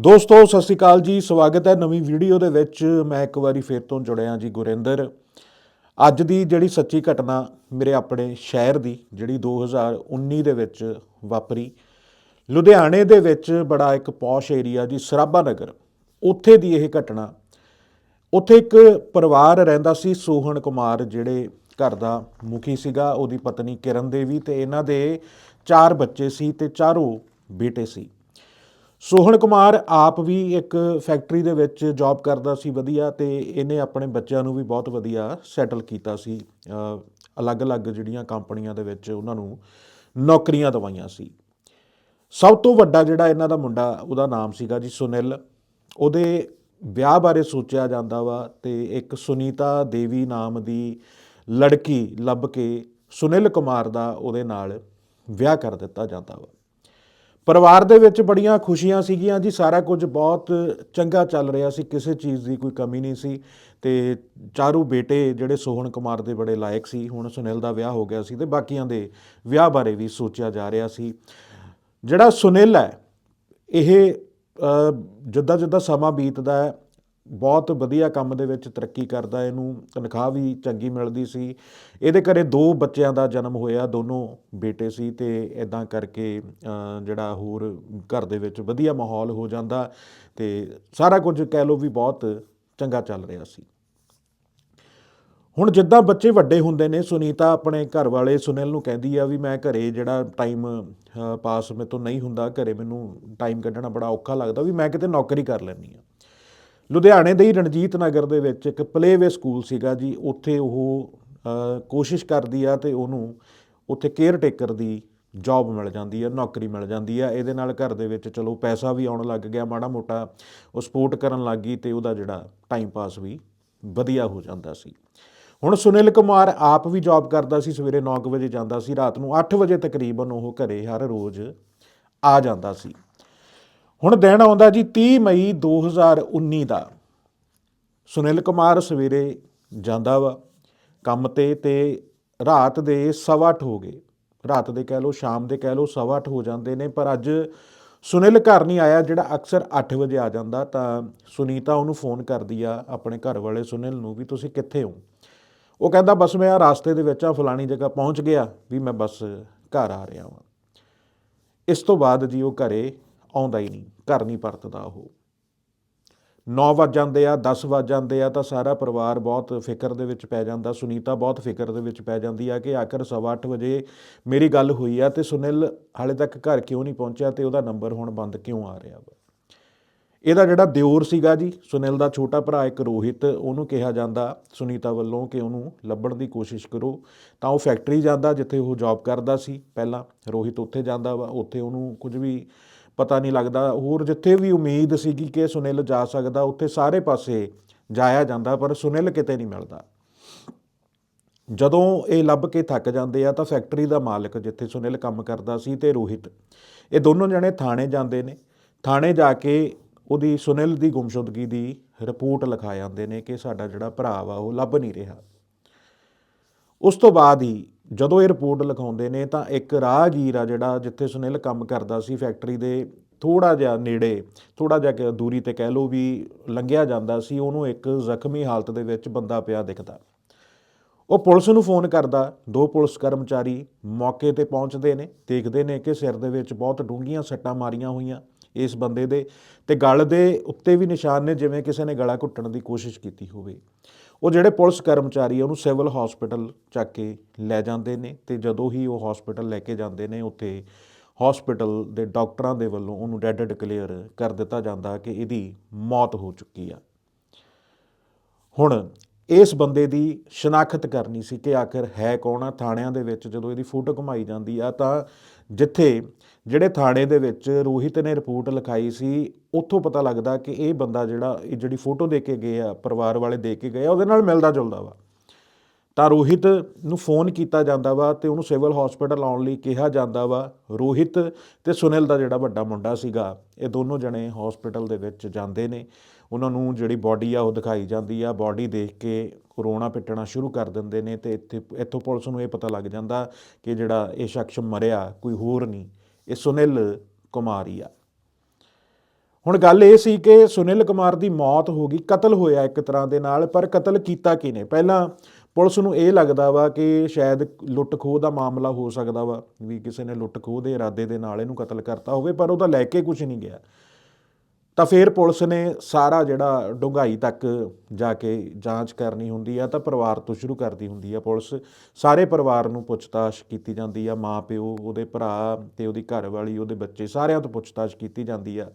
ਦੋਸਤੋ, ਸਤਿ ਸ਼੍ਰੀ ਅਕਾਲ ਜੀ। ਸਵਾਗਤ ਹੈ ਨਵੀਂ ਵੀਡੀਓ ਦੇ ਵਿੱਚ। ਮੈਂ ਇੱਕ ਵਾਰੀ ਫੇਰ ਤੋਂ ਜੁੜਿਆ ਜੀ ਗੁਰਿੰਦਰ। ਅੱਜ ਦੀ ਜਿਹੜੀ ਸੱਚੀ ਘਟਨਾ ਮੇਰੇ ਆਪਣੇ ਸ਼ਹਿਰ ਦੀ, ਜਿਹੜੀ 2019 ਦੇ ਵਿੱਚ ਵਾਪਰੀ, ਲੁਧਿਆਣੇ ਦੇ ਵਿੱਚ ਬੜਾ ਇੱਕ ਪੌਸ਼ ਏਰੀਆ ਜੀ, ਸਰਾਭਾ ਨਗਰ। ਉੱਥੇ ਦੀ ਇਹ ਘਟਨਾ। ਉੱਥੇ ਇੱਕ ਪਰਿਵਾਰ ਰਹਿੰਦਾ ਸੀ, ਸੋਹਣ ਕੁਮਾਰ, ਜਿਹੜੇ ਘਰ ਦਾ ਮੁਖੀ ਸੀਗਾ, ਉਹਦੀ ਪਤਨੀ ਕਿਰਨ ਦੇਵੀ ਤੇ ਇਹਨਾਂ ਦੇ ਚਾਰ ਬੱਚੇ ਸੀ ਤੇ ਚਾਰੋਂ ਬੇਟੇ ਸੀ। ਸੋਹਣ ਕੁਮਾਰ ਆਪ ਵੀ ਇੱਕ ਫੈਕਟਰੀ ਦੇ ਵਿੱਚ ਜੌਬ ਕਰਦਾ ਸੀ ਵਧੀਆ ਤੇ ਇਹਨੇ ਆਪਣੇ ਬੱਚਿਆਂ ਨੂੰ ਵੀ ਬਹੁਤ ਵਧੀਆ ਸੈਟਲ ਕੀਤਾ ਸੀ। ਅਲੱਗ-ਅਲੱਗ ਜਿਹੜੀਆਂ ਕੰਪਨੀਆਂ ਦੇ ਵਿੱਚ ਉਹਨਾਂ ਨੂੰ ਨੌਕਰੀਆਂ ਦਵਾਈਆਂ ਸੀ। ਸਭ ਤੋਂ ਵੱਡਾ ਜਿਹੜਾ ਇਹਨਾਂ ਦਾ ਮੁੰਡਾ, ਉਹਦਾ ਨਾਮ ਸੀਗਾ ਜੀ ਸੁਨੀਲ। ਉਹਦੇ ਵਿਆਹ ਬਾਰੇ ਸੋਚਿਆ ਜਾਂਦਾ ਵਾ ਤੇ ਇੱਕ ਸੁਨੀਤਾ ਦੇਵੀ ਨਾਮ ਦੀ ਲੜਕੀ ਲੱਭ ਕੇ ਸੁਨੀਲ ਕੁਮਾਰ ਦਾ ਉਹਦੇ ਨਾਲ ਵਿਆਹ ਕਰ ਦਿੱਤਾ ਜਾਂਦਾ ਵਾ। ਪਰਿਵਾਰ ਦੇ ਵਿੱਚ ਬੜੀਆਂ ਖੁਸ਼ੀਆਂ ਸੀਗੀਆਂ ਜੀ, ਸਾਰਾ ਕੁਝ ਬਹੁਤ ਚੰਗਾ ਚੱਲ ਰਿਹਾ ਸੀ, ਕਿਸੇ ਚੀਜ਼ ਦੀ ਕੋਈ ਕਮੀ ਨਹੀਂ ਸੀ ਤੇ ਚਾਰੂ ਬੇਟੇ ਜਿਹੜੇ ਸੋਹਣ ਕੁਮਾਰ ਦੇ ਬੜੇ ਲਾਇਕ ਸੀ, ਹੁਣ ਸੁਨੀਲ ਦਾ ਵਿਆਹ ਹੋ ਗਿਆ ਸੀ ਤੇ ਬਾਕੀਆਂ ਦੇ ਵਿਆਹ ਬਾਰੇ ਵੀ ਸੋਚਿਆ ਜਾ ਰਿਹਾ ਸੀ। ਜਿਹੜਾ ਸੁਨੀਲ ਹੈ, ਇਹ ਜਿੱਦਾਂ ਜਿੱਦਾਂ ਸਮਾਂ ਬੀਤਦਾ ਹੈ ਬਹੁਤ ਵਧੀਆ ਕੰਮ ਦੇ ਵਿੱਚ ਤਰੱਕੀ ਕਰਦਾ, ਇਹਨੂੰ ਤਨਖਾਹ ਵੀ ਚੰਗੀ ਮਿਲਦੀ ਸੀ। ਇਹਦੇ ਘਰੇ ਦੋ ਬੱਚਿਆਂ ਦਾ ਜਨਮ ਹੋਇਆ, ਦੋਨੋਂ ਬੇਟੇ ਸੀ ਤੇ ਇਦਾਂ ਕਰਕੇ ਜਿਹੜਾ ਹੋਰ ਘਰ ਦੇ ਵਿੱਚ ਵਧੀਆ ਮਾਹੌਲ ਹੋ ਜਾਂਦਾ ਤੇ ਸਾਰਾ ਕੁਝ ਕਹਿ ਲਓ ਵੀ ਬਹੁਤ ਚੰਗਾ ਚੱਲ ਰਿਹਾ ਸੀ। ਹੁਣ ਜਿੱਦਾਂ ਬੱਚੇ ਵੱਡੇ ਹੁੰਦੇ ਨੇ, ਸੁਨੀਤਾ ਆਪਣੇ ਘਰ ਵਾਲੇ ਸੁਨੀਲ ਨੂੰ ਕਹਿੰਦੀ ਆ ਵੀ ਮੈਂ ਘਰੇ ਜਿਹੜਾ ਟਾਈਮ ਪਾਸ ਮੇਰੇ ਤੋਂ ਨਹੀਂ ਹੁੰਦਾ, ਘਰੇ ਮੈਨੂੰ ਟਾਈਮ ਕੱਢਣਾ ਬੜਾ ਔਖਾ ਲੱਗਦਾ ਵੀ ਮੈਂ ਕਿਤੇ ਨੌਕਰੀ ਕਰ ਲੈਂਦੀ ਆ ਲੁਧਿਆਣੇ ਦੇ ਹੀ ਰਣਜੀਤ ਨਗਰ ਦੇ ਵਿੱਚ ਇੱਕ ਪਲੇਵੇ ਸਕੂਲ ਸੀਗਾ ਜੀ, ਉੱਥੇ ਉਹ ਕੋਸ਼ਿਸ਼ ਕਰਦੀ ਆ ਤੇ ਉਹਨੂੰ ਉੱਥੇ ਕੇਅਰ ਟੇਕਰ ਦੀ ਜੌਬ ਮਿਲ ਜਾਂਦੀ ਹੈ ਨੌਕਰੀ ਮਿਲ ਜਾਂਦੀ ਆ। ਇਹਦੇ ਨਾਲ ਘਰ ਦੇ ਵਿੱਚ ਚਲੋ ਪੈਸਾ ਵੀ ਆਉਣ ਲੱਗ ਗਿਆ, ਮਾੜਾ ਮੋਟਾ ਉਹ ਸਪੋਰਟ ਕਰਨ ਲੱਗ ਗਈ ਤੇ ਉਹਦਾ ਜਿਹੜਾ ਟਾਈਮ ਪਾਸ ਵੀ ਵਧੀਆ ਹੋ ਜਾਂਦਾ ਸੀ। ਹੁਣ ਸੁਨੀਲ ਕੁਮਾਰ ਆਪ ਵੀ ਜੌਬ ਕਰਦਾ ਸੀ, ਸਵੇਰੇ 9 ਵਜੇ ਜਾਂਦਾ ਸੀ, ਰਾਤ ਨੂੰ 8 ਵਜੇ ਤਕਰੀਬਨ ਉਹ ਘਰੇ ਹਰ ਰੋਜ਼ ਆ ਜਾਂਦਾ ਸੀ। ਹੁਣ ਦਿਨ ਆਉਂਦਾ ਜੀ 30 ਮਈ 2019 ਦਾ। ਸੁਨੀਲ ਕੁਮਾਰ ਸਵੇਰੇ ਜਾਂਦਾ ਵਾ, ਕੰਮ ਤੇ ਤੇ ਰਾਤ ਦੇ 8:30 ਹੋ ਗਏ। ਰਾਤ ਦੇ ਕਹਿ ਲਓ, ਸ਼ਾਮ ਦੇ ਕਹਿ ਲਓ 8:30 ਹੋ ਜਾਂਦੇ ਨੇ, ਪਰ ਅੱਜ ਸੁਨੀਲ ਘਰ ਨਹੀਂ ਆਇਆ, ਜਿਹੜਾ ਅਕਸਰ 8 ਵਜੇ ਆ ਜਾਂਦਾ, ਤਾਂ ਸੁਨੀਤਾ ਉਹਨੂੰ ਫੋਨ ਕਰਦੀ ਆ, ਆਪਣੇ ਘਰ ਵਾਲੇ ਸੁਨੀਲ ਨੂੰ ਵੀ, ਤੁਸੀਂ ਕਿੱਥੇ ਹੋ? ਉਹ ਕਹਿੰਦਾ, ਬਸ ਮੈਂ ਆ ਰਾਸਤੇ ਦੇ ਵਿੱਚ ਆ, ਫਲਾਣੀ ਜਗ੍ਹਾ ਪਹੁੰਚ ਗਿਆ, ਵੀ ਮੈਂ ਬਸ ਘਰ ਆ ਰਿਹਾ ਹਾਂ ਇਸ ਤੋਂ ਬਾਅਦ ਜੀ ਉਹ ਘਰੇ ਆਉਂਦਾ ਹੀ ਨਹੀਂ, ਘਰ ਨਹੀਂ ਪਰਤਦਾ ਉਹ। 9 ਵਜ ਜਾਂਦੇ ਆ 10 ਵਜ ਜਾਂਦੇ ਆ ਤਾਂ ਸਾਰਾ ਪਰਿਵਾਰ ਬਹੁਤ ਫਿਕਰ ਦੇ ਵਿੱਚ ਪੈ ਜਾਂਦਾ, ਸੁਨੀਤਾ ਬਹੁਤ ਫਿਕਰ ਦੇ ਵਿੱਚ ਪੈ ਜਾਂਦੀ ਆ ਕਿ ਆਖਰ ਸਵਾ ਅੱਠ ਵਜੇ ਮੇਰੀ ਗੱਲ ਹੋਈ ਆ ਤੇ ਸੁਨੀਲ ਹਾਲੇ ਤੱਕ ਘਰ ਕਿਉਂ ਨਹੀਂ ਪਹੁੰਚਿਆ ਤੇ ਉਹਦਾ ਨੰਬਰ ਹੁਣ ਬੰਦ ਕਿਉਂ ਆ ਰਿਹਾ ਵਾ? ਇਹਦਾ ਜਿਹੜਾ ਦਿਓਰ ਸੀਗਾ ਜੀ, ਸੁਨੀਲ ਦਾ ਛੋਟਾ ਭਰਾ ਇੱਕ ਰੋਹਿਤ, ਉਹਨੂੰ ਕਿਹਾ ਜਾਂਦਾ ਸੁਨੀਤਾ ਵੱਲੋਂ ਕਿ ਉਹਨੂੰ ਲੱਭਣ ਦੀ ਕੋਸ਼ਿਸ਼ ਕਰੋ। ਤਾਂ ਉਹ ਫੈਕਟਰੀ ਜਾਂਦਾ ਜਿੱਥੇ ਉਹ ਜੌਬ ਕਰਦਾ ਸੀ ਪਹਿਲਾਂ। ਰੋਹਿਤ ਉੱਥੇ ਜਾਂਦਾ ਵਾ, ਉੱਥੇ ਉਹਨੂੰ ਕੁਝ ਵੀ ਪਤਾ ਨਹੀਂ ਲੱਗਦਾ। ਹੋਰ ਜਿੱਥੇ ਵੀ ਉਮੀਦ ਸੀਗੀ ਕਿ ਸੁਨੀਲ ਜਾ ਸਕਦਾ, ਉੱਥੇ ਸਾਰੇ ਪਾਸੇ ਜਾਇਆ ਜਾਂਦਾ, ਪਰ ਸੁਨੀਲ ਕਿਤੇ ਨਹੀਂ ਮਿਲਦਾ। ਜਦੋਂ ਇਹ ਲੱਭ ਕੇ ਥੱਕ ਜਾਂਦੇ ਆ, ਤਾਂ ਫੈਕਟਰੀ ਦਾ ਮਾਲਕ ਜਿੱਥੇ ਸੁਨੀਲ ਕੰਮ ਕਰਦਾ ਸੀ ਤੇ ਰੋਹਿਤ, ਇਹ ਦੋਨੋਂ ਜਣੇ ਥਾਣੇ ਜਾਂਦੇ ਨੇ। ਥਾਣੇ ਜਾ ਕੇ ਉਹਦੀ ਸੁਨੀਲ ਦੀ ਗੁੰਮਸ਼ੁਦਗੀ ਦੀ ਰਿਪੋਰਟ ਲਿਖਾ ਜਾਂਦੇ ਨੇ ਕਿ ਸਾਡਾ ਜਿਹੜਾ ਭਰਾ ਵਾ, ਉਹ ਲੱਭ ਨਹੀਂ ਰਿਹਾ। ਉਸ ਤੋਂ ਬਾਅਦ ਹੀ ਜਦੋਂ ਇਹ ਰਿਪੋਰਟ ਲਿਖਾਉਂਦੇ ਨੇ ਤਾਂ ਇੱਕ ਰਾਹਗੀਰ ਆ ਜਿਹੜਾ ਜਿੱਥੇ ਸੁਨੀਲ ਕੰਮ ਕਰਦਾ ਸੀ ਫੈਕਟਰੀ ਦੇ ਥੋੜਾ ਜਿਹਾ ਨੇੜੇ ਥੋੜਾ ਜਿਹਾ ਕਿ ਦੂਰੀ ਤੇ ਕਹਿ ਲਓ ਵੀ ਲੰਘਿਆ ਜਾਂਦਾ ਸੀ, ਉਹਨੂੰ ਇੱਕ ਜ਼ਖਮੀ ਹਾਲਤ ਦੇ ਵਿੱਚ ਬੰਦਾ ਪਿਆ ਦਿਖਦਾ। ਉਹ ਪੁਲਿਸ ਨੂੰ ਫੋਨ ਕਰਦਾ, ਦੋ ਪੁਲਿਸ ਕਰਮਚਾਰੀ ਮੌਕੇ ਤੇ ਪਹੁੰਚਦੇ ਨੇ, ਦੇਖਦੇ ਨੇ ਕਿ ਸਿਰ ਦੇ ਵਿੱਚ ਬਹੁਤ ਡੂੰਘੀਆਂ ਸੱਟਾਂ ਮਾਰੀਆਂ ਹੋਈਆਂ ਇਸ ਬੰਦੇ ਦੇ ਤੇ ਗਲ ਦੇ ਉੱਤੇ ਵੀ ਨਿਸ਼ਾਨ ਨੇ, ਜਿਵੇਂ ਕਿਸੇ ਨੇ ਗਲਾ ਘੁੱਟਣ ਦੀ ਕੋਸ਼ਿਸ਼ ਕੀਤੀ ਹੋਵੇ। ਉਹ ਜਿਹੜੇ ਪੁਲਿਸ ਕਰਮਚਾਰੀ ਆ, ਉਹਨੂੰ ਸਿਵਲ ਹਸਪੀਟਲ ਚੱਕ ਕੇ ਲੈ ਜਾਂਦੇ ਨੇ ਤੇ ਜਦੋਂ ਹੀ ਉਹ ਹਸਪੀਟਲ ਲੈ ਕੇ ਜਾਂਦੇ ਨੇ, ਉੱਥੇ ਹਸਪੀਟਲ ਦੇ ਡਾਕਟਰਾਂ ਦੇ ਵੱਲੋਂ ਉਹਨੂੰ ਡੈਡ ਡਿਕਲੇਅਰ ਕਰ ਦਿੱਤਾ ਜਾਂਦਾ ਕਿ ਇਹਦੀ ਮੌਤ ਹੋ ਚੁੱਕੀ ਆ। ਹੁਣ ਇਸ ਬੰਦੇ ਦੀ ਸ਼ਨਾਖਤ ਕਰਨੀ ਸੀ ਕਿ ਆਖਰ ਹੈ ਕੌਣ ਆ? ਥਾਣਿਆਂ ਦੇ ਵਿੱਚ ਜਦੋਂ ਇਹਦੀ ਫੋਟੋ ਘੁਮਾਈ ਜਾਂਦੀ ਆ ਤਾਂ ਜਿੱਥੇ ਜਿਹੜੇ ਥਾਣੇ ਦੇ ਵਿੱਚ ਰੋਹਿਤ ਨੇ ਰਿਪੋਰਟ ਲਿਖਾਈ ਸੀ, ਉੱਥੋਂ ਪਤਾ ਲੱਗਦਾ ਕਿ ਇਹ ਬੰਦਾ ਜਿਹੜਾ, ਇਹ ਜਿਹੜੀ ਫੋਟੋ ਦੇ ਕੇ ਗਏ ਆ, ਪਰਿਵਾਰ ਵਾਲੇ ਦੇ ਕੇ ਗਏ ਆ, ਉਹਦੇ ਨਾਲ ਮਿਲਦਾ ਜੁਲਦਾ ਵਾ। ਤਾਂ ਰੋਹਿਤ ਨੂੰ ਫੋਨ ਕੀਤਾ ਜਾਂਦਾ ਵਾ ਤੇ ਉਹਨੂੰ ਸਿਵਲ ਹਸਪੀਟਲ ਆਉਣ ਲਈ ਕਿਹਾ ਜਾਂਦਾ ਵਾ। ਰੋਹਿਤ ਤੇ ਸੁਨੀਲ ਦਾ ਜਿਹੜਾ ਵੱਡਾ ਮੁੰਡਾ ਸੀਗਾ, ਇਹ ਦੋਨੋਂ ਜਣੇ ਹਸਪੀਟਲ ਦੇ ਵਿੱਚ ਜਾਂਦੇ ਨੇ। ਉਹਨਾਂ ਨੂੰ ਜਿਹੜੀ ਬਾਡੀ ਆ ਉਹ ਦਿਖਾਈ ਜਾਂਦੀ ਆ। ਬਾਡੀ ਦੇਖ ਕੇ ਰੋਣਾ ਪਿੱਟਣਾ ਸ਼ੁਰੂ ਕਰ ਦਿੰਦੇ ਨੇ ਤੇ ਇੱਥੇ, ਇੱਥੋਂ ਪੁਲਿਸ ਨੂੰ ਇਹ ਪਤਾ ਲੱਗ ਜਾਂਦਾ ਕਿ ਜਿਹੜਾ ਇਹ ਸ਼ਖਸ ਮਰਿਆ ਕੋਈ ਹੋਰ ਨਹੀਂ, ਇਹ ਸੁਨੀਲ ਕੁਮਾਰੀ ਆ। ਹੁਣ ਗੱਲ ਇਹ ਸੀ ਕਿ ਸੁਨੀਲ ਕੁਮਾਰ ਦੀ ਮੌਤ ਹੋ ਗਈ, ਕਤਲ ਹੋਇਆ ਇੱਕ ਤਰ੍ਹਾਂ ਦੇ ਨਾਲ, ਪਰ ਕਤਲ ਕੀਤਾ ਕਿਨੇ ਪਹਿਲਾਂ ਪੁਲਿਸ ਨੂੰ ਇਹ ਲੱਗਦਾ ਵਾ ਕਿ ਸ਼ਾਇਦ ਲੁੱਟ ਖੋਹ ਦਾ ਮਾਮਲਾ ਹੋ ਸਕਦਾ ਵਾ, ਵੀ ਕਿਸੇ ਨੇ ਲੁੱਟ ਖੋਹ ਦੇ ਇਰਾਦੇ ਦੇ ਨਾਲ ਇਹਨੂੰ ਕਤਲ ਕਰਤਾ ਹੋਵੇ, ਪਰ ਉਹਦਾ ਲੈ ਕੇ ਕੁਝ ਨਹੀਂ ਗਿਆ। ਤਾਂ ਫਿਰ ਪੁਲਿਸ ਨੇ ਸਾਰਾ ਜਿਹੜਾ ਡੂੰਘਾਈ ਤੱਕ ਜਾ ਕੇ ਜਾਂਚ ਕਰਨੀ ਹੁੰਦੀ ਆ, ਤਾਂ ਪਰਿਵਾਰ ਤੋਂ ਸ਼ੁਰੂ ਕਰਦੀ ਹੁੰਦੀ ਆ ਪੁਲਿਸ। ਸਾਰੇ ਪਰਿਵਾਰ ਨੂੰ ਪੁੱਛਤਾਛ ਕੀਤੀ ਜਾਂਦੀ ਆ, ਮਾਂ, ਪਿਓ, ਉਹਦੇ ਭਰਾ ਤੇ ਉਹਦੀ ਘਰਵਾਲੀ, ਉਹਦੇ ਬੱਚੇ, ਸਾਰਿਆਂ ਤੋਂ ਪੁੱਛਤਾਛ ਕੀਤੀ ਜਾਂਦੀ ਆ।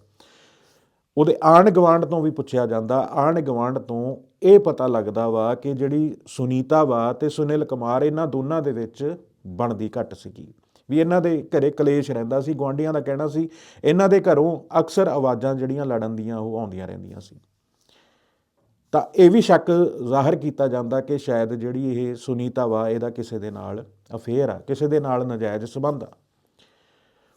ਉਹਦੇ ਆਣ ਗਵਾਂਡ ਤੋਂ ਵੀ ਪੁੱਛਿਆ ਜਾਂਦਾ। ਆਣ ਗਵਾਂਡ ਤੋਂ ਇਹ ਪਤਾ ਲੱਗਦਾ ਵਾ ਕਿ ਜਿਹੜੀ ਸੁਨੀਤਾ ਵਾ ਤੇ ਸੁਨੀਲ ਕੁਮਾਰ, ਇਹਨਾਂ ਦੋਨਾਂ ਦੇ ਵਿੱਚ ਬਣਦੀ ਘੱਟ ਸੀਗੀ। ਵੀ ਇਹਨਾਂ ਦੇ ਘਰੇ ਕਲੇਸ਼ ਰਹਿੰਦਾ ਸੀ, ਗੁਆਂਢੀਆਂ ਦਾ ਕਹਿਣਾ ਸੀ, ਇਹਨਾਂ ਦੇ ਘਰੋਂ ਅਕਸਰ ਆਵਾਜ਼ਾਂ ਜਿਹੜੀਆਂ ਲੜਨ ਦੀਆਂ ਉਹ ਆਉਂਦੀਆਂ ਰਹਿੰਦੀਆਂ ਸੀ। ਤਾਂ ਇਹ ਵੀ ਸ਼ੱਕ ਜ਼ਾਹਰ ਕੀਤਾ ਜਾਂਦਾ ਕਿ ਸ਼ਾਇਦ ਜਿਹੜੀ ਇਹ ਸੁਨੀਤਾ ਵਾ, ਇਹਦਾ ਕਿਸੇ ਦੇ ਨਾਲ ਅਫੇਅਰ ਆ, ਕਿਸੇ ਦੇ ਨਾਲ ਨਜਾਇਜ਼ ਸੰਬੰਧ ਆ।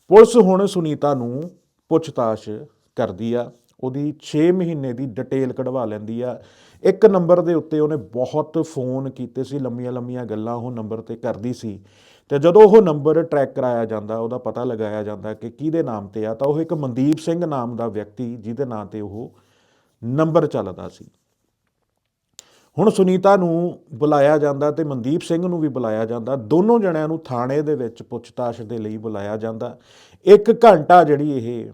ਪੁਲਿਸ ਹੁਣ ਸੁਨੀਤਾ ਨੂੰ ਪੁੱਛਤਾਛ ਕਰਦੀ ਆ, ਉਹਦੀ 6 ਮਹੀਨੇ ਦੀ ਡਿਟੇਲ ਕਢਵਾ ਲੈਂਦੀ ਆ। ਇੱਕ ਨੰਬਰ ਦੇ ਉੱਤੇ ਉਹਨੇ ਬਹੁਤ ਫੋਨ ਕੀਤੇ ਸੀ ਲੰਮੀਆਂ ਲੰਮੀਆਂ ਗੱਲਾਂ ਉਹ ਨੰਬਰ ਤੇ ਕਰਦੀ ਸੀ। ਤੇ ਜਦੋਂ ਉਹ ਨੰਬਰ ਟਰੈਕ ਕਰਾਇਆ ਜਾਂਦਾ, ਉਹਦਾ ਪਤਾ ਲਗਾਇਆ ਜਾਂਦਾ ਕਿ ਕਿਹਦੇ ਨਾਮ ਤੇ ਆ, ਤਾਂ ਉਹ ਇੱਕ ਮਨਦੀਪ ਸਿੰਘ ਨਾਮ ਦਾ ਵਿਅਕਤੀ ਜਿਹਦੇ ਨਾਂ ਤੇ ਉਹ ਨੰਬਰ ਚੱਲਦਾ ਸੀ। ਹੁਣ ਸੁਨੀਤਾ ਨੂੰ ਬੁਲਾਇਆ ਜਾਂਦਾ ਤੇ ਮਨਦੀਪ ਸਿੰਘ ਨੂੰ ਵੀ ਬੁਲਾਇਆ ਜਾਂਦਾ। ਦੋਨੋਂ ਜਣਿਆਂ ਨੂੰ ਥਾਣੇ ਦੇ ਵਿੱਚ ਪੁੱਛਤਾਛ ਦੇ ਲਈ ਬੁਲਾਇਆ ਜਾਂਦਾ। ਇੱਕ ਘੰਟਾ ਜਿਹੜੀ ਇਹ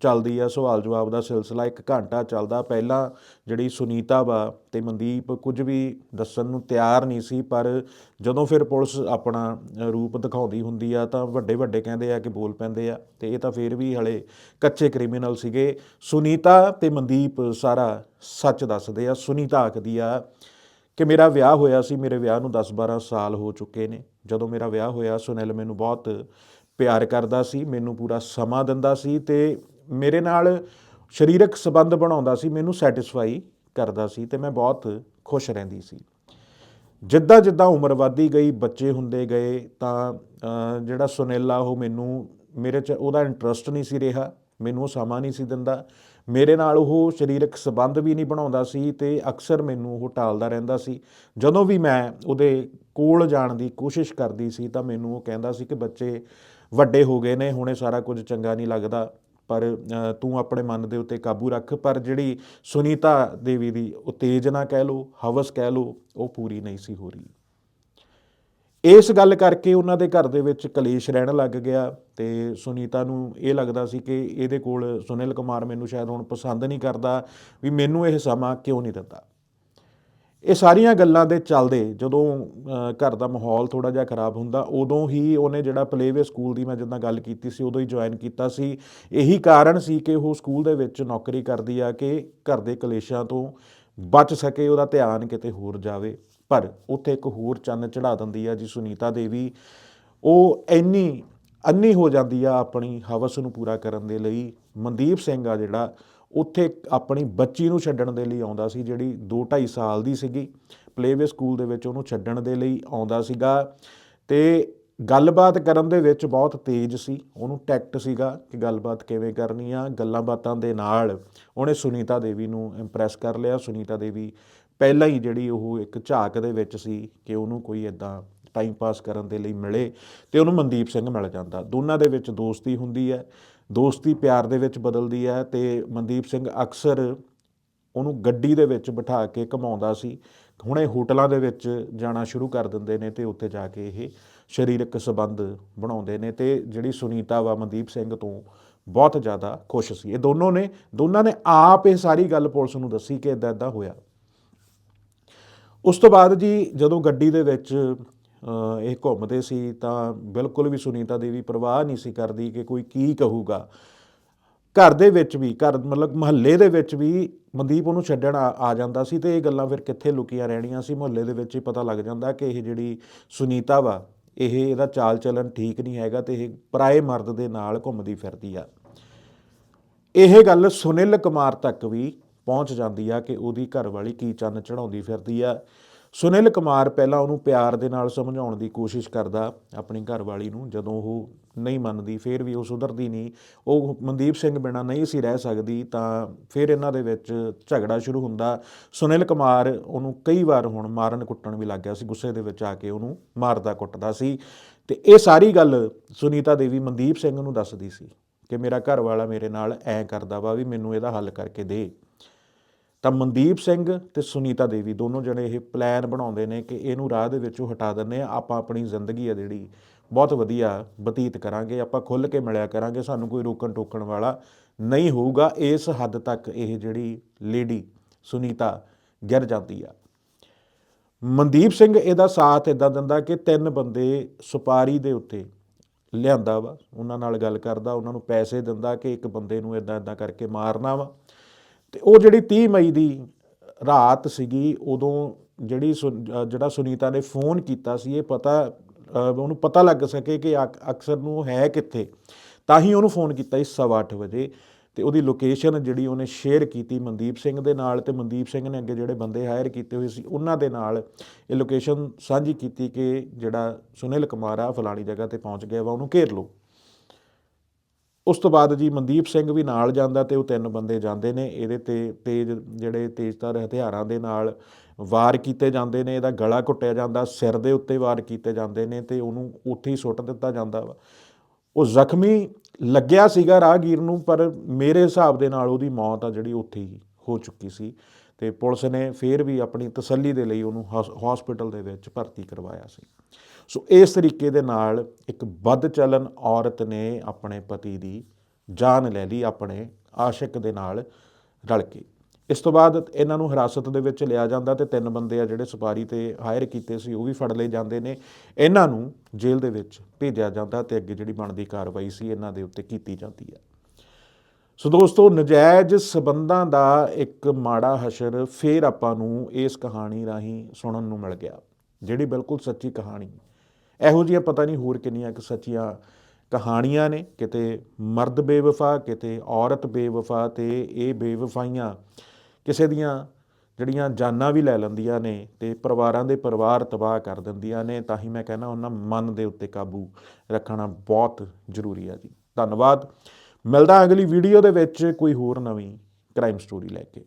ਚੱਲਦੀ ਆ ਸਵਾਲ ਜਵਾਬ ਦਾ ਸਿਲਸਿਲਾ, ਇੱਕ ਘੰਟਾ ਚੱਲਦਾ। ਪਹਿਲਾਂ ਜਿਹੜੀ ਸੁਨੀਤਾ ਵਾ ਤੇ ਮਨਦੀਪ ਕੁਝ ਵੀ ਦੱਸਣ ਨੂੰ ਤਿਆਰ ਨਹੀਂ ਸੀ, ਪਰ ਜਦੋਂ ਫਿਰ ਪੁਲਿਸ ਆਪਣਾ ਰੂਪ ਦਿਖਾਉਂਦੀ ਹੁੰਦੀ ਆ ਤਾਂ ਵੱਡੇ ਵੱਡੇ ਕਹਿੰਦੇ ਆ ਕਿ ਬੋਲ ਪੈਂਦੇ ਆ ਤੇ ਇਹ ਤਾਂ ਫਿਰ ਵੀ ਹਲੇ ਕੱਚੇ ਕ੍ਰਿਮੀਨਲ ਸੀਗੇ। ਸੁਨੀਤਾ ਤੇ ਮਨਦੀਪ ਸਾਰਾ ਸੱਚ ਦੱਸਦੇ ਆ। ਸੁਨੀਤਾ ਆਖਦੀ ਆ ਕਿ ਮੇਰਾ ਵਿਆਹ ਹੋਇਆ ਸੀ, ਮੇਰੇ ਵਿਆਹ ਨੂੰ 10-12 ਸਾਲ ਹੋ ਚੁੱਕੇ ਨੇ। ਜਦੋਂ ਮੇਰਾ ਵਿਆਹ ਹੋਇਆ, ਸੁਨੀਲ ਮੈਨੂੰ ਬਹੁਤ ਪਿਆਰ ਕਰਦਾ ਸੀ, ਮੈਨੂੰ ਪੂਰਾ ਸਮਾਂ ਦਿੰਦਾ ਸੀ ਤੇ ਮੇਰੇ ਨਾਲ ਸਰੀਰਕ ਸੰਬੰਧ ਬਣਾਉਂਦਾ ਸੀ, ਮੈਨੂੰ ਸੈਟੀਸਫਾਈ ਕਰਦਾ ਸੀ ਤੇ ਮੈਂ ਬਹੁਤ ਖੁਸ਼ ਰਹਿੰਦੀ ਸੀ। ਜਿੱਦਾਂ ਜਿੱਦਾਂ ਉਮਰ ਵਧਦੀ ਗਈ, ਬੱਚੇ ਹੁੰਦੇ ਗਏ ਤਾਂ ਜਿਹੜਾ ਸੁਨੇਲਾ ਉਹ ਮੈਨੂੰ, ਮੇਰੇ ਚ ਉਹਦਾ ਇੰਟਰਸਟ ਨਹੀਂ ਸੀ ਰਿਹਾ, ਮੈਨੂੰ ਉਹ ਸਮਾਂ ਨਹੀਂ ਸੀ ਦਿੰਦਾ। ਮੇਰੇ ਨਾਲ ਉਹ ਸਰੀਰਕ ਸੰਬੰਧ ਵੀ ਨਹੀਂ ਬਣਾਉਂਦਾ ਸੀ ਤੇ ਅਕਸਰ ਮੈਨੂੰ ਉਹ ਟਾਲਦਾ ਰਹਿੰਦਾ ਸੀ। ਜਦੋਂ ਵੀ ਮੈਂ ਉਹਦੇ ਕੋਲ ਜਾਣ ਦੀ ਕੋਸ਼ਿਸ਼ ਕਰਦੀ ਸੀ ਤਾਂ ਮੈਨੂੰ ਉਹ ਕਹਿੰਦਾ ਸੀ ਕਿ ਬੱਚੇ ਵੱਡੇ ਹੋ ਗਏ ਨੇ, ਹੁਣੇ ਸਾਰਾ ਕੁਝ ਚੰਗਾ ਨਹੀਂ ਲੱਗਦਾ, ਪਰ ਤੂੰ ਆਪਣੇ ਮਨ ਦੇ ਉੱਤੇ ਕਾਬੂ ਰੱਖ, ਪਰ ਜਿਹੜੀ ਸੁਨੀਤਾ ਦੇਵੀ ਦੀ ਉਤੇਜਨਾ ਕਹਿ ਲੋ ਹਵਸ ਕਹਿ ਲੋ ਉਹ ਪੂਰੀ ਨਹੀਂ ਸੀ ਹੋ ਰਹੀ। ਇਸ ਗੱਲ ਕਰਕੇ ਉਹਨਾਂ ਦੇ ਘਰ ਦੇ ਵਿੱਚ ਕਲੇਸ਼ ਰਹਿਣ ਲੱਗ ਗਿਆ ਤੇ ਸੁਨੀਤਾ ਨੂੰ ਇਹ ਲੱਗਦਾ ਸੀ ਕਿ ਇਹਦੇ ਕੋਲ ਸੁਨੀਲ ਕੁਮਾਰ ਮੈਨੂੰ ਸ਼ਾਇਦ ਹੁਣ ਪਸੰਦ ਨਹੀਂ ਕਰਦਾ, ਵੀ ਮੈਨੂੰ ਇਹ ਸਮਾਂ ਕਿਉਂ ਨਹੀਂ ਦਿੰਦਾ। ਇਹ ਸਾਰੀਆਂ ਗੱਲਾਂ ਦੇ ਚੱਲਦੇ ਜਦੋਂ ਘਰ ਦਾ ਮਾਹੌਲ ਥੋੜਾ ਜਿਹਾ ਖਰਾਬ ਹੁੰਦਾ, ਉਦੋਂ ਹੀ ਉਹਨੇ ਜਿਹੜਾ ਪਲੇਵੇ ਸਕੂਲ ਦੀ ਮੈਂ ਜਿੱਦਾਂ ਗੱਲ ਕੀਤੀ ਸੀ, ਉਦੋਂ ਹੀ ਜੁਆਇਨ ਕੀਤਾ ਸੀ। ਇਹੀ ਕਾਰਨ ਸੀ ਕਿ ਉਹ ਸਕੂਲ ਦੇ ਵਿੱਚ ਨੌਕਰੀ ਕਰਦੀ ਆ ਕਿ ਘਰ ਦੇ ਕਲੇਸ਼ਾਂ ਤੋਂ ਬਚ ਸਕੇ, ਉਹਦਾ ਧਿਆਨ ਕਿਤੇ ਹੋਰ ਜਾਵੇ। ਪਰ ਉੱਥੇ ਇੱਕ ਹੋਰ ਚੰਨ ਚੜਾ ਦਿੰਦੀ ਆ ਜੀ, ਸੁਨੀਤਾ ਦੇਵੀ। ਉਹ ਇੰਨੀ ਅੰਨੀ ਹੋ ਜਾਂਦੀ ਆ ਆਪਣੀ ਹਵਸ ਨੂੰ ਪੂਰਾ ਕਰਨ ਦੇ ਲਈ। ਮਨਦੀਪ ਸਿੰਘ ਆ ਜਿਹੜਾ ਉੱਥੇ ਆਪਣੀ ਬੱਚੀ ਨੂੰ ਛੱਡਣ ਦੇ ਲਈ ਆਉਂਦਾ ਸੀ, ਜਿਹੜੀ 2.5 ਸਾਲ ਦੀ ਸੀਗੀ। ਪਲੇਵੇ ਸਕੂਲ ਦੇ ਵਿੱਚ ਉਹਨੂੰ ਛੱਡਣ ਦੇ ਲਈ ਆਉਂਦਾ ਸੀਗਾ ਤੇ ਗੱਲਬਾਤ ਕਰਨ ਦੇ ਵਿੱਚ ਬਹੁਤ ਤੇਜ਼ ਸੀ। ਉਹਨੂੰ ਟੈਕਟ ਸੀਗਾ ਕਿ ਗੱਲਬਾਤ ਕਿਵੇਂ ਕਰਨੀ ਆ। ਗੱਲਾਂ ਬਾਤਾਂ ਦੇ ਨਾਲ ਉਹਨੇ ਸੁਨੀਤਾ ਦੇਵੀ ਨੂੰ ਇੰਪ੍ਰੈਸ ਕਰ ਲਿਆ। ਸੁਨੀਤਾ ਦੇਵੀ ਪਹਿਲਾਂ ਹੀ ਜਿਹੜੀ ਉਹ ਇੱਕ ਝਾਕ ਦੇ ਵਿੱਚ ਸੀ ਕਿ ਉਹਨੂੰ ਕੋਈ ਇਦਾਂ ਟਾਈਮ ਪਾਸ ਕਰਨ ਦੇ ਲਈ ਮਿਲੇ ਤੇ ਉਹਨੂੰ ਮਨਦੀਪ ਸਿੰਘ ਮਿਲ ਜਾਂਦਾ। ਦੋਨਾਂ ਦੇ ਵਿੱਚ ਦੋਸਤੀ ਹੁੰਦੀ ਹੈ। ਦੋਸਤੀ ਪਿਆਰ ਦੇ ਵਿੱਚ ਬਦਲਦੀ ਹੈ ਤੇ ਮਨਦੀਪ ਸਿੰਘ ਅਕਸਰ ਉਹਨੂੰ ਗੱਡੀ ਦੇ ਵਿੱਚ ਬਿਠਾ ਕੇ ਘਮਾਉਂਦਾ ਸੀ। ਹੁਣੇ ਹੋਟਲਾਂ ਦੇ ਵਿੱਚ ਜਾਣਾ ਸ਼ੁਰੂ ਕਰ ਦਿੰਦੇ ਨੇ ਤੇ ਉੱਥੇ ਜਾ ਕੇ ਇਹ ਸਰੀਰਕ ਸੰਬੰਧ ਬਣਾਉਂਦੇ ਨੇ ਤੇ ਜਿਹੜੀ ਸੁਨੀਤਾ ਵਾ ਮਨਦੀਪ ਸਿੰਘ ਤੋਂ ਬਹੁਤ ਜ਼ਿਆਦਾ ਖੁਸ਼ ਸੀ। ਇਹ ਦੋਨੋਂ ਨੇ, ਦੋਨਾਂ ਨੇ ਆਪ ਇਹ ਸਾਰੀ ਗੱਲ ਪੁਲਿਸ ਨੂੰ ਦੱਸੀ ਕਿ ਇਦਾਂ ਇਦਾਂ ਹੋਇਆ। ਉਸ ਤੋਂ ਬਾਅਦ ਜੀ ਜਦੋਂ ਗੱਡੀ ਦੇ ਵਿੱਚ ਇਹ ਘੁੰਮਦੇ ਸੀ ਤਾਂ ਬਿਲਕੁਲ ਵੀ ਸੁਨੀਤਾ ਦੇਵੀ ਪਰਵਾਹ ਨਹੀਂ ਸੀ ਕਰਦੀ ਕਿ ਕੋਈ ਕੀ ਕਹੂਗਾ। ਘਰ ਦੇ ਵਿੱਚ ਵੀ, ਘਰ ਮਤਲਬ ਮਹੱਲੇ ਦੇ ਵਿੱਚ ਵੀ ਮਨਦੀਪ ਉਹਨੂੰ ਛੱਡਣ ਆ ਆ ਜਾਂਦਾ ਸੀ ਤੇ ਇਹ ਗੱਲਾਂ ਫਿਰ ਕਿੱਥੇ ਲੁਕੀਆਂ ਰਹਿਣੀਆਂ ਸੀ, ਮੁਹੱਲੇ ਦੇ ਵਿੱਚ ਹੀ ਪਤਾ ਲੱਗ ਜਾਂਦਾ ਕਿ ਇਹ ਜਿਹੜੀ ਸੁਨੀਤਾ ਵਾ, ਇਹ ਇਹਦਾ ਚਾਲ ਚੱਲਣ ਠੀਕ ਨਹੀਂ ਹੈਗਾ ਤੇ ਇਹ ਪਰਾਏ ਮਰਦ ਦੇ ਨਾਲ ਘੁੰਮਦੀ ਫਿਰਦੀ ਆ। ਇਹ ਗੱਲ ਸੁਨੀਲ ਕੁਮਾਰ ਤੱਕ ਵੀ ਪਹੁੰਚ ਜਾਂਦੀ ਆ ਕਿ ਉਹਦੀ ਘਰਵਾਲੀ ਕੀ ਚੰਨ ਚੜਾਉਂਦੀ ਫਿਰਦੀ ਆ। ਸੁਨੀਲ ਕੁਮਾਰ ਪਹਿਲਾਂ ਉਹਨੂੰ ਪਿਆਰ ਦੇ ਨਾਲ ਸਮਝਾਉਣ ਦੀ ਕੋਸ਼ਿਸ਼ ਕਰਦਾ ਆਪਣੀ ਘਰਵਾਲੀ ਨੂੰ, ਜਦੋਂ ਉਹ ਨਹੀਂ ਮੰਨਦੀ, ਫਿਰ ਵੀ ਉਹ ਸੁਧਰਦੀ ਨਹੀਂ। ਉਹ ਮਨਦੀਪ ਸਿੰਘ ਬਿਨਾ ਨਹੀਂ ਸੀ ਰਹਿ ਸਕਦੀ, ਤਾਂ ਫਿਰ ਇਹਨਾਂ ਦੇ ਵਿੱਚ ਝਗੜਾ ਸ਼ੁਰੂ ਹੁੰਦਾ। ਸੁਨੀਲ ਕੁਮਾਰ ਉਹਨੂੰ ਕਈ ਵਾਰ ਹੁਣ ਮਾਰਨ ਕੁੱਟਣ ਵੀ ਲੱਗ ਗਿਆ ਸੀ, ਗੁੱਸੇ ਦੇ ਵਿੱਚ ਆ ਕੇ ਉਹਨੂੰ ਮਾਰਦਾ ਕੁੱਟਦਾ ਸੀ। ਤੇ ਇਹ ਸਾਰੀ ਗੱਲ ਸੁਨੀਤਾ ਦੇਵੀ ਮਨਦੀਪ ਸਿੰਘ ਨੂੰ ਦੱਸਦੀ ਸੀ ਕਿ ਮੇਰਾ ਘਰ ਵਾਲਾ ਮੇਰੇ ਨਾਲ ਐ ਕਰਦਾ ਵਾ ਵੀ ਮੈਨੂੰ ਇਹਦਾ ਹੱਲ ਕਰਕੇ ਦੇ। ਤਾਂ ਮਨਦੀਪ ਸਿੰਘ ਤੇ ਸੁਨੀਤਾ ਦੇਵੀ ਦੋਨੋਂ ਜਣੇ ਇਹ ਪਲਾਨ ਬਣਾਉਂਦੇ ਨੇ ਕਿ ਇਹਨੂੰ ਰਾਹ ਦੇ ਵਿੱਚੋਂ ਹਟਾ ਦਿੰਨੇ ਆ ਆਪਾਂ ਆਪਣੀ ਜ਼ਿੰਦਗੀ ਆ ਜਿਹੜੀ ਬਹੁਤ ਵਧੀਆ ਬਤੀਤ ਕਰਾਂਗੇ, ਆਪਾਂ ਖੁੱਲ ਕੇ ਮਿਲਿਆ ਕਰਾਂਗੇ, ਸਾਨੂੰ ਕੋਈ ਰੋਕਣ ਟੋਕਣ ਵਾਲਾ ਨਹੀਂ ਹੋਊਗਾ। ਇਸ ਹੱਦ ਤੱਕ ਇਹ ਜਿਹੜੀ ਲੇਡੀ ਸੁਨੀਤਾ ਗਿਰ ਜਾਂਦੀ ਆ। ਮਨਦੀਪ ਸਿੰਘ ਇਹਦਾ ਸਾਥ ਇਦਾਂ ਦਿੰਦਾ ਕਿ ਤਿੰਨ ਬੰਦੇ ਸੁਪਾਰੀ ਦੇ ਉੱਤੇ ਲਿਆਂਦਾ ਵਾ, ਉਹਨਾਂ ਨਾਲ ਗੱਲ ਕਰਦਾ, ਉਹਨਾਂ ਨੂੰ ਪੈਸੇ ਦਿੰਦਾ ਕਿ ਇੱਕ ਬੰਦੇ ਨੂੰ ਇਦਾਂ ਇਦਾਂ ਕਰਕੇ ਮਾਰਨਾ ਵਾ। ਤੇ ਉਹ ਜਿਹੜੀ 30 ਮਈ ਦੀ ਰਾਤ ਸੀਗੀ, ਉਦੋਂ ਜਿਹੜੀ ਸੁਨ- ਜਿਹੜਾ ਸੁਨੀਤਾ ਨੇ ਫੋਨ ਕੀਤਾ ਸੀ, ਇਹ ਪਤਾ ਉਹਨੂੰ ਪਤਾ ਲੱਗ ਸਕੇ ਕਿ ਅਕ- ਅਕਸਰ ਨੂੰ ਹੈ ਕਿੱਥੇ, ਤਾਂ ਹੀ ਉਹਨੂੰ ਫੋਨ ਕੀਤਾ ਸੀ ਸਵਾ ਅੱਠ ਵਜੇ ਤੇ ਉਹਦੀ ਲੋਕੇਸ਼ਨ ਜਿਹੜੀ ਉਹਨੇ ਸ਼ੇਅਰ ਕੀਤੀ ਮਨਦੀਪ ਸਿੰਘ ਦੇ ਨਾਲ ਤੇ ਮਨਦੀਪ ਸਿੰਘ ਨੇ ਅੱਗੇ ਜਿਹੜੇ ਬੰਦੇ ਹਾਇਰ ਕੀਤੇ ਹੋਏ ਸੀ, ਉਹਨਾਂ ਦੇ ਨਾਲ ਇਹ ਲੋਕੇਸ਼ਨ ਸਾਂਝੀ ਕੀਤੀ ਕਿ ਜਿਹੜਾ ਸੁਨੀਲ ਕੁਮਾਰ ਆ, ਫਲਾਣੀ ਜਗ੍ਹਾ ਤੇ ਪਹੁੰਚ ਗਿਆ ਵਾ, ਉਹਨੂੰ ਘੇਰ ਲਓ। ਉਸ ਤੋਂ ਬਾਅਦ ਜੀ ਮਨਦੀਪ ਸਿੰਘ ਵੀ ਨਾਲ ਜਾਂਦਾ ਤੇ ਉਹ ਤਿੰਨ ਬੰਦੇ ਜਾਂਦੇ ਨੇ, ਇਹਦੇ ਤੇ ਤੇਜ਼ ਜਿਹੜੇ ਤੇਜ਼ਧਾਰ ਹਥਿਆਰਾਂ ਦੇ ਨਾਲ ਵਾਰ ਕੀਤੇ ਜਾਂਦੇ ਨੇ, ਇਹਦਾ ਗਲਾ ਘੁੱਟਿਆ ਜਾਂਦਾ, ਸਿਰ ਦੇ ਉੱਤੇ ਵਾਰ ਕੀਤੇ ਜਾਂਦੇ ਨੇ ਤੇ ਉਹਨੂੰ ਉੱਥੇ ਹੀ ਸੁੱਟ ਦਿੱਤਾ ਜਾਂਦਾ ਵਾ। ਉਹ ਜ਼ਖਮੀ ਲੱਗਿਆ ਸੀਗਾ ਰਾਹਗੀਰ ਨੂੰ, ਪਰ ਮੇਰੇ ਹਿਸਾਬ ਦੇ ਨਾਲ ਉਹਦੀ ਮੌਤ ਆ ਜਿਹੜੀ ਉੱਥੇ ਹੀ ਹੋ ਚੁੱਕੀ ਸੀ ਤੇ ਪੁਲਿਸ ਨੇ ਫੇਰ ਵੀ ਆਪਣੀ ਤਸੱਲੀ ਦੇ ਲਈ ਉਹਨੂੰ ਹਸਪੀਟਲ ਦੇ ਵਿੱਚ ਭਰਤੀ ਕਰਵਾਇਆ ਸੀ। ਸੋ ਇਸ ਤਰੀਕੇ ਦੇ ਨਾਲ ਇੱਕ ਵੱਧ ਚੱਲਨ ਔਰਤ ਨੇ ਆਪਣੇ ਪਤੀ ਦੀ ਜਾਨ ਲੈ ਲਈ, ਆਪਣੇ ਆਸ਼ਿਕ ਦੇ ਨਾਲ ਰਲ ਕੇ। ਇਸ ਤੋਂ ਬਾਅਦ ਇਹਨਾਂ ਨੂੰ ਹਿਰਾਸਤ ਦੇ ਵਿੱਚ ਲਿਆ ਜਾਂਦਾ ਤੇ ਤਿੰਨ ਬੰਦੇ ਆ ਜਿਹੜੇ ਸਪਾਰੀ ਤੇ ਹਾਇਰ ਕੀਤੇ ਸੀ, ਉਹ ਵੀ ਫੜ ਲਏ ਜਾਂਦੇ ਨੇ। ਇਹਨਾਂ ਨੂੰ ਜੇਲ੍ਹ ਦੇ ਵਿੱਚ ਭੇਜਿਆ ਜਾਂਦਾ ਤੇ ਅੱਗੇ ਜਿਹੜੀ ਬਣਦੀ ਕਾਰਵਾਈ ਸੀ ਇਹਨਾਂ ਦੇ ਉੱਤੇ ਕੀਤੀ ਜਾਂਦੀ ਹੈ। ਸੋ ਦੋਸਤੋ, ਨਜਾਇਜ਼ ਸਬੰਧਾਂ ਦਾ ਇੱਕ ਮਾੜਾ ਹਸ਼ਰ ਫੇਰ ਆਪਾਂ ਨੂੰ ਇਸ ਕਹਾਣੀ ਰਾਹੀਂ ਸੁਣਨ ਨੂੰ ਮਿਲ ਗਿਆ, ਜਿਹੜੀ ਬਿਲਕੁਲ ਸੱਚੀ ਕਹਾਣੀ ਇਹੋ ਜਿਹੀਆਂ ਪਤਾ ਨਹੀਂ ਹੋਰ ਕਿੰਨੀਆਂ ਕਿ ਸੱਚੀਆਂ ਕਹਾਣੀਆਂ ਨੇ, ਕਿਤੇ ਮਰਦ ਬੇਵਫਾ, ਕਿਤੇ ਔਰਤ ਬੇਵਫਾ ਤੇ ਇਹ ਬੇਵਫਾਈਆਂ ਕਿਸੇ ਦੀਆਂ ਜਿਹੜੀਆਂ ਜਾਨਾਂ ਵੀ ਲੈ ਲੈਂਦੀਆਂ ਨੇ ਤੇ ਪਰਿਵਾਰਾਂ ਦੇ ਪਰਿਵਾਰ ਤਬਾਹ ਕਰ ਦਿੰਦੀਆਂ ਨੇ, ਤਾਂ ਹੀ ਮੈਂ ਕਹਿੰਦਾ ਉਹਨਾਂ ਮਨ ਦੇ ਉੱਤੇ ਕਾਬੂ ਰੱਖਣਾ ਬਹੁਤ ਜ਼ਰੂਰੀ ਆ ਜੀ। ਧੰਨਵਾਦ। ਮਿਲਦਾ ਅਗਲੀ ਵੀਡੀਓ ਦੇ ਵਿੱਚ ਕੋਈ ਹੋਰ ਨਵੀਂ ਕ੍ਰਾਈਮ ਸਟੋਰੀ ਲੈ ਕੇ।